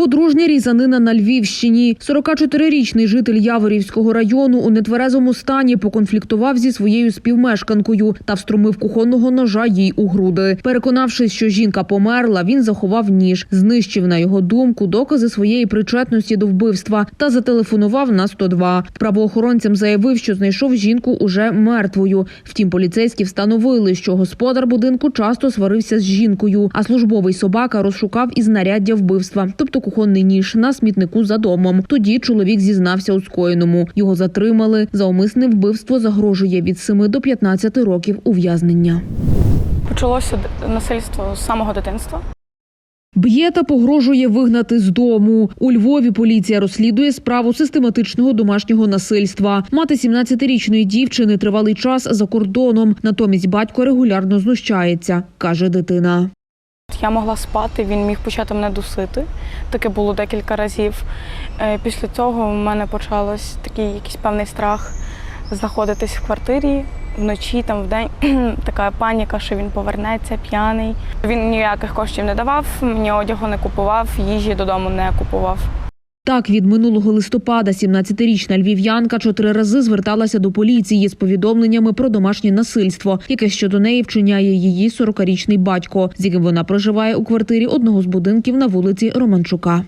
Подружня різанина на Львівщині. 44-річний житель Яворівського району у нетверезому стані поконфліктував зі своєю співмешканкою та встромив кухонного ножа їй у груди. Переконавшись, що жінка померла, він заховав ніж, знищив на його думку докази своєї причетності до вбивства та зателефонував на 102. Правоохоронцям заявив, що знайшов жінку уже мертвою. Втім, поліцейські встановили, що господар будинку часто сварився з жінкою, а службовий собака розшукав і знаряддя вбивства, тобто кухонний ніж на смітнику за домом. Тоді чоловік зізнався у скоєному. Його затримали. За умисне вбивство загрожує від 7 до 15 років ув'язнення. Почалося насильство з самого дитинства. Б'є та погрожує вигнати з дому. У Львові поліція розслідує справу систематичного домашнього насильства. Мати 17-річної дівчини тривалий час за кордоном. Натомість батько регулярно знущається, каже дитина. Я могла спати, він міг почати мене дусити. Таке було декілька разів. Е, Після цього в мене почався такий якийсь певний страх знаходитись в квартирі вночі, там вдень така паніка, що він повернеться п'яний. Він ніяких коштів не давав, мені одягу не купував, їжі додому не купував. Так, від минулого листопада 17-річна львів'янка чотири рази зверталася до поліції з повідомленнями про домашнє насильство, яке щодо неї вчиняє її 40-річний батько, з яким вона проживає у квартирі одного з будинків на вулиці Романчука.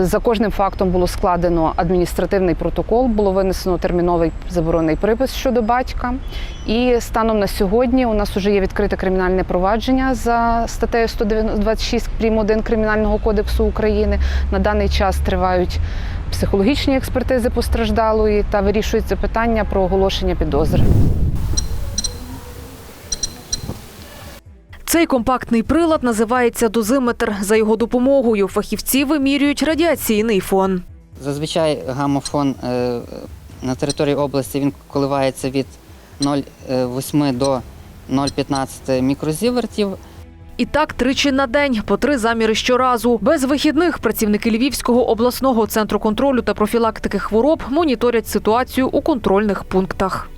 За кожним фактом було складено адміністративний протокол, було винесено терміновий заборонений припис щодо батька. І станом на сьогодні у нас вже є відкрите кримінальне провадження за статтею 126 прим. 1 Кримінального кодексу України. На даний час тривають психологічні експертизи постраждалої та вирішується питання про оголошення підозри. Цей компактний прилад називається дозиметр. За його допомогою фахівці вимірюють радіаційний фон. Зазвичай гамофон е, на території області він коливається від 0,8 до 0,15 мікрозівертів. І так тричі на день, по три заміри щоразу. Без вихідних працівники Львівського обласного центру контролю та профілактики хвороб моніторять ситуацію у контрольних пунктах.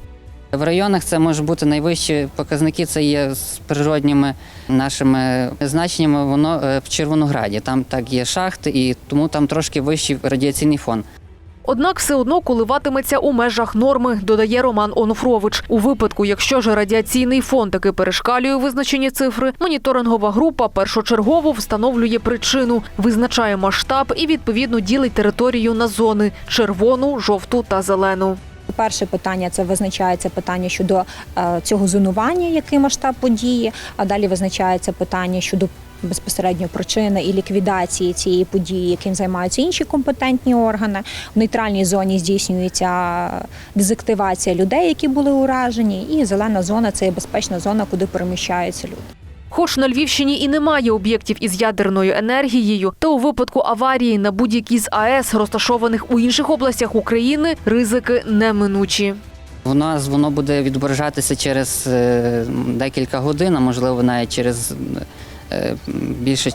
В районах це може бути найвищі показники. Це є з природніми нашими значеннями. Воно е, в Червонограді. Там так є шахти, і тому там трошки вищий радіаційний фон. Однак все одно коливатиметься у межах норми, додає Роман Онуфрович. У випадку, якщо ж радіаційний фон таки перешкалює визначені цифри, моніторингова група першочергово встановлює причину, визначає масштаб і відповідно ділить територію на зони червону, жовту та зелену. Перше питання це визначається питання щодо е, цього зонування, який масштаб події. А далі визначається питання щодо безпосередньо причини і ліквідації цієї події, яким займаються інші компетентні органи. В нейтральній зоні здійснюється дезактивація людей, які були уражені, і зелена зона це безпечна зона, куди переміщаються люди. Хоч на Львівщині і немає об'єктів із ядерною енергією, та у випадку аварії на будь-якій з АЕС, розташованих у інших областях України, ризики неминучі. Воно воно буде відображатися через е, декілька годин, а можливо навіть через е, більше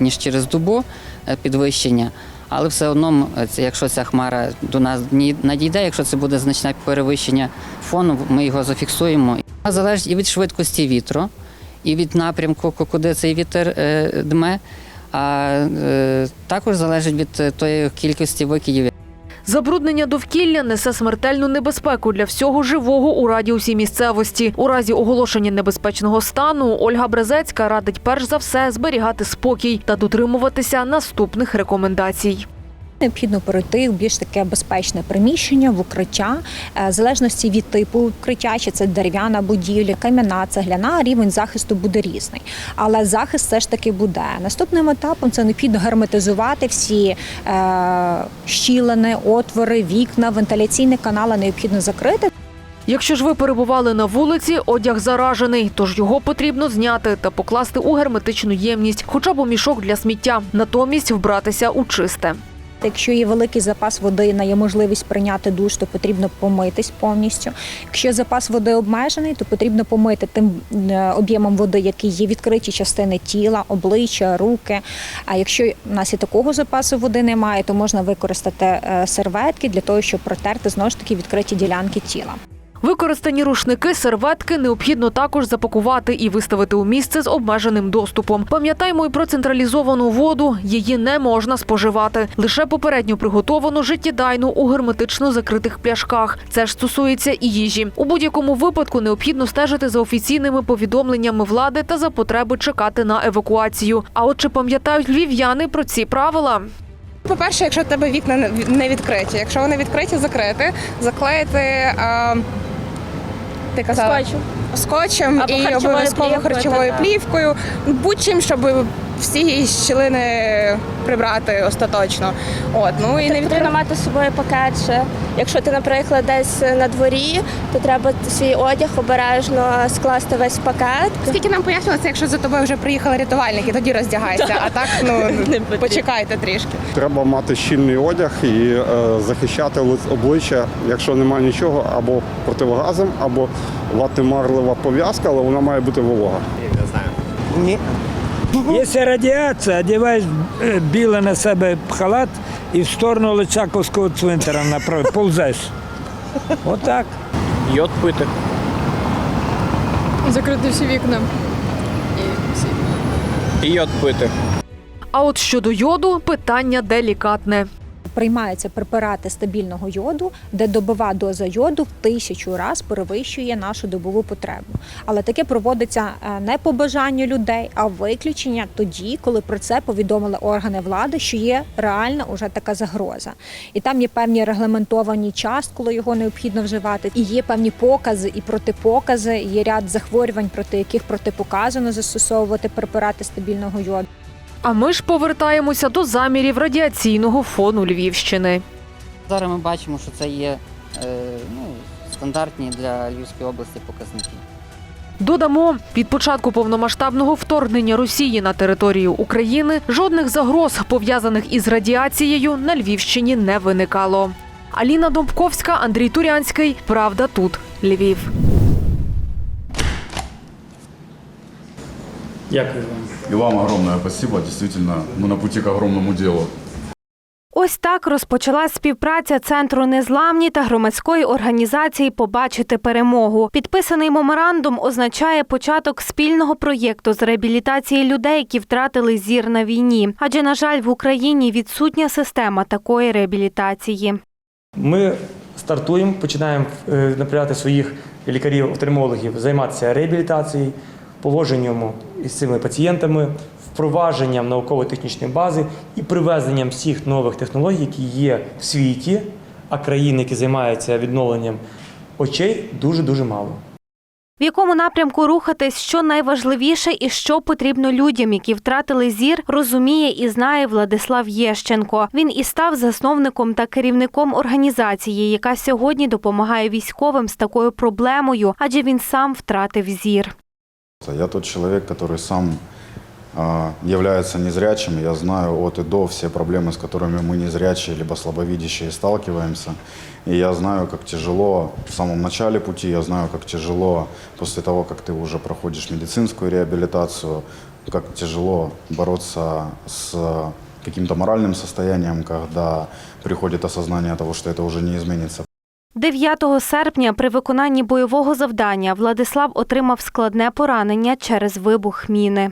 ніж через добу е, підвищення. Але все одно, якщо ця хмара до нас надійде, якщо це буде значне перевищення фону, ми його зафіксуємо. А Залежить і від швидкості вітру, і від напрямку, ку- куди цей вітер е, дме, а е, також залежить від е, тої кількості викидів, Забруднення довкілля несе смертельну небезпеку для всього живого у радіусі місцевості. У разі оголошення небезпечного стану Ольга Брезецька радить перш за все зберігати спокій та дотримуватися наступних рекомендацій. Необхідно перейти в більш таке безпечне приміщення, в укриття, Е, в залежності від типу укриття, чи це дерев'яна будівля, кам'яна, цегляна, рівень захисту буде різний. Але захист все ж таки буде. Наступним етапом це необхідно герметизувати всі е, щілини, отвори, вікна, вентиляційні канали необхідно закрити. Якщо ж ви перебували на вулиці, одяг заражений, тож його потрібно зняти та покласти у герметичну ємність, хоча б у мішок для сміття, натомість вбратися у чисте. Якщо є великий запас води, на є можливість прийняти душ, то потрібно помитись повністю. Якщо запас води обмежений, то потрібно помити тим е, об'ємом води, який є відкриті частини тіла, обличчя, руки. А якщо в нас і такого запасу води немає, то можна використати е, серветки для того, щоб протерти знову ж таки відкриті ділянки тіла. Використані рушники, серветки необхідно також запакувати і виставити у місце з обмеженим доступом. Пам'ятаймо й про централізовану воду. Її не можна споживати. Лише попередньо приготовану життєдайну у герметично закритих пляшках. Це ж стосується і їжі. У будь-якому випадку необхідно стежити за офіційними повідомленнями влади та за потреби чекати на евакуацію. А от чи пам'ятають львів'яни про ці правила? По-перше, якщо в тебе вікна не- відкриті, якщо вони відкриті, закрити, заклеїти. А, ти казала? Скотчем. Скотчем Або і харчовою обов'язково плівкою, харчовою плівкою, будь-чим, щоб всі щілини прибрати остаточно. От, ну і не Потрібно мати з собою пакет ще. Якщо ти, наприклад, десь на дворі, то треба свій одяг обережно скласти весь пакет. Скільки нам пояснювали, це якщо за тобою вже приїхали рятувальники, тоді роздягайся. А так ну почекайте трішки. Треба мати щільний одяг і е, захищати лиц- обличчя, якщо немає нічого, або противогазом, або ватимарлива пов'язка, але вона має бути волога. Ні. Якщо радіація, одягаєш е, біле на себе халат і в сторону Личаковського цвинтара направ- повзеш. Отак. Йод пити. Закрити всі вікна. І йод пити. А от щодо йоду питання делікатне. Приймаються препарати стабільного йоду, де добова доза йоду в тисячу раз перевищує нашу добову потребу. Але таке проводиться е, не по бажанню людей, а виключення тоді, коли про це повідомили органи влади, що є реальна уже така загроза. І там є певні регламентовані час, коли його необхідно вживати. І є певні покази і протипокази. Є ряд захворювань, проти яких протипоказано застосовувати препарати стабільного йоду. А ми ж повертаємося до замірів радіаційного фону Львівщини. Зараз ми бачимо, що це є е, ну, стандартні для Львівської області показники. Додамо, від початку повномасштабного вторгнення Росії на територію України жодних загроз, пов'язаних із радіацією, на Львівщині не виникало. Аліна Домбковська, Андрій Турянський. Правда тут. Львів. Дякую вам. И вам огромное спасибо. Действительно, мы на пути к огромному делу. Ось так розпочалась співпраця центру незламні та громадської організації Побачити перемогу. Підписаний меморандум означає початок спільного проєкту з реабілітації людей, які втратили зір на війні. Адже, на жаль, в Україні відсутня система такої реабілітації. Ми стартуємо, починаємо е, направляти своїх лікарів-офтальмологів займатися реабілітацією, поводженням із цими пацієнтами, впровадженням науково-технічної бази і привезенням всіх нових технологій, які є в світі, а країн, які займаються відновленням очей, дуже дуже мало. В якому напрямку рухатись, що найважливіше і що потрібно людям, які втратили зір, розуміє і знає Владислав Єщенко. Він і став засновником та керівником організації, яка сьогодні допомагає військовим з такою проблемою, адже він сам втратив зір. Я тот человек, который сам а, является незрячим. Я знаю от и до все проблемы, с которыми мы незрячие либо слабовидящие сталкиваемся. И я знаю, как тяжело в самом начале пути, я знаю, как тяжело после того, как ты уже проходишь медицинскую реабилитацию, как тяжело бороться с каким-то моральным состоянием, когда приходит осознание того, что это уже не изменится. 9 серпня при виконанні бойового завдання Владислав отримав складне поранення через вибух міни.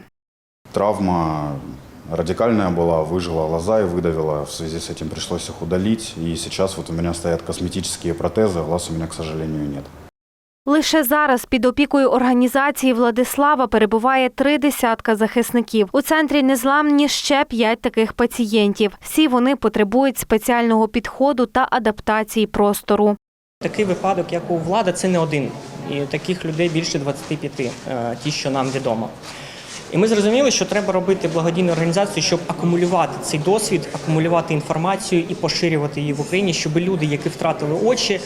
Травма радикальная была, выжила глаза и выдавила. В связи с этим пришлось их удалить. И сейчас вот у меня стоят косметические протезы, а глаз у меня, к сожалению, нет. Лише зараз під опікою організації Владислава перебуває три десятка захисників. У центрі незламні ще п'ять таких пацієнтів. Всі вони потребують спеціального підходу та адаптації простору. Такий випадок, як у влада, це не один. І таких людей більше 25, е, ті, що нам відомо. І ми зрозуміли, що треба робити благодійну організацію, щоб акумулювати цей досвід, акумулювати інформацію і поширювати її в Україні, щоб люди, які втратили очі,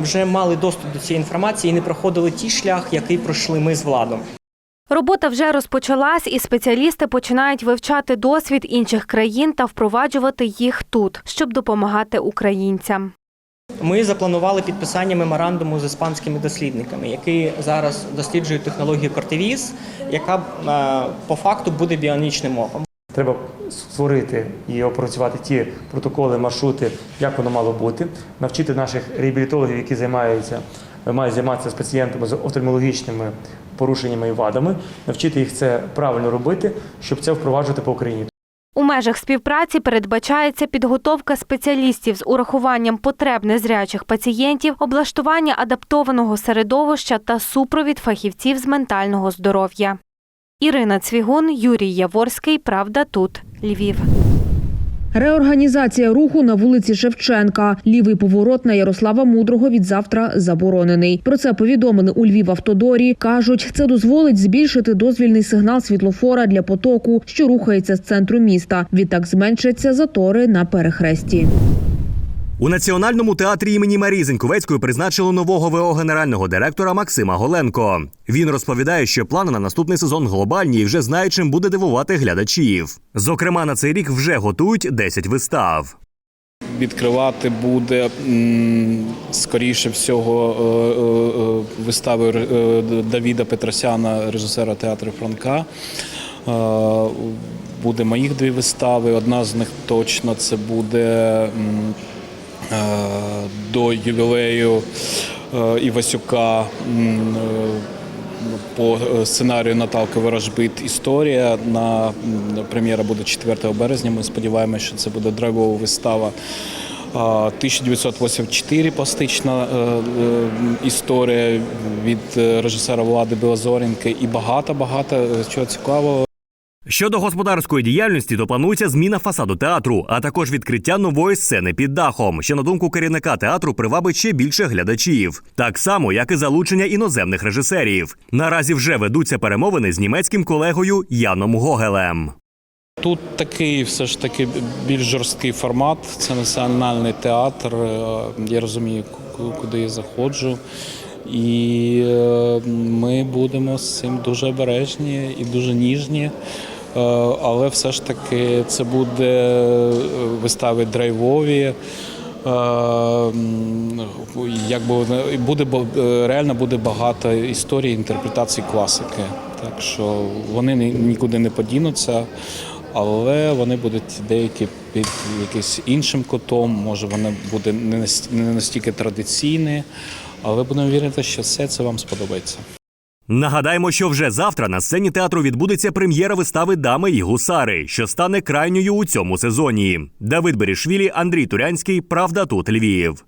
вже мали доступ до цієї інформації і не проходили ті шлях, який пройшли ми з владом. Робота вже розпочалась, і спеціалісти починають вивчати досвід інших країн та впроваджувати їх тут, щоб допомагати українцям. Ми запланували підписання меморандуму з іспанськими дослідниками, які зараз досліджують технологію Кортевіз, яка е, по факту буде біонічним оком. Треба створити і опрацювати ті протоколи, маршрути, як воно мало бути, навчити наших реабілітологів, які займаються має займатися з пацієнтами з офтальмологічними порушеннями і вадами, навчити їх це правильно робити, щоб це впроваджувати по Україні. У межах співпраці передбачається підготовка спеціалістів з урахуванням потреб незрячих пацієнтів, облаштування адаптованого середовища та супровід фахівців з ментального здоров'я. Ірина Цвігун, Юрій Яворський. Правда тут. Львів. Реорганізація руху на вулиці Шевченка. Лівий поворот на Ярослава Мудрого від завтра заборонений. Про це повідомили у Львів-Автодорі. Кажуть, це дозволить збільшити дозвільний сигнал світлофора для потоку, що рухається з центру міста. Відтак зменшаться затори на перехресті. У Національному театрі імені Марії Зеньковецької призначили нового ВО генерального директора Максима Голенко. Він розповідає, що плани на наступний сезон глобальні і вже знає, чим буде дивувати глядачів. Зокрема, на цей рік вже готують 10 вистав. Відкривати буде скоріше всього е, е, е, вистави Давіда Петросяна, режисера театру Франка. Буде моїх дві вистави. Одна з них точно це буде до ювілею е, Івасюка. е, по е, сценарію Наталки Ворожбит історія на прем'єра буде 4 березня. Ми сподіваємося, що це буде драйвова вистава. 1984 пластична е, е, історія від е, режисера Влади Білозоренки і багато багато е, чого цікавого. Щодо господарської діяльності, то планується зміна фасаду театру, а також відкриття нової сцени під дахом, що на думку керівника театру привабить ще більше глядачів, так само як і залучення іноземних режисерів. Наразі вже ведуться перемовини з німецьким колегою Яном Гогелем. Тут такий все ж таки більш жорсткий формат. Це національний театр. е, Я розумію, куди я заходжу. І е, ми будемо з цим дуже обережні і дуже ніжні. Е, Але все ж таки це буде е, вистави драйвові. Е, Якби буде реально буде багато історій інтерпретацій класики. Так що вони нікуди не подінуться, але вони будуть деякі під якимось іншим кутом. Може, вони буде не настільки традиційні, але будемо вірити, що все це вам сподобається. Нагадаємо, що вже завтра на сцені театру відбудеться прем'єра вистави Дами і гусари, що стане крайньою у цьому сезоні. Давид Берішвілі, Андрій Турянський. Правда тут Львів.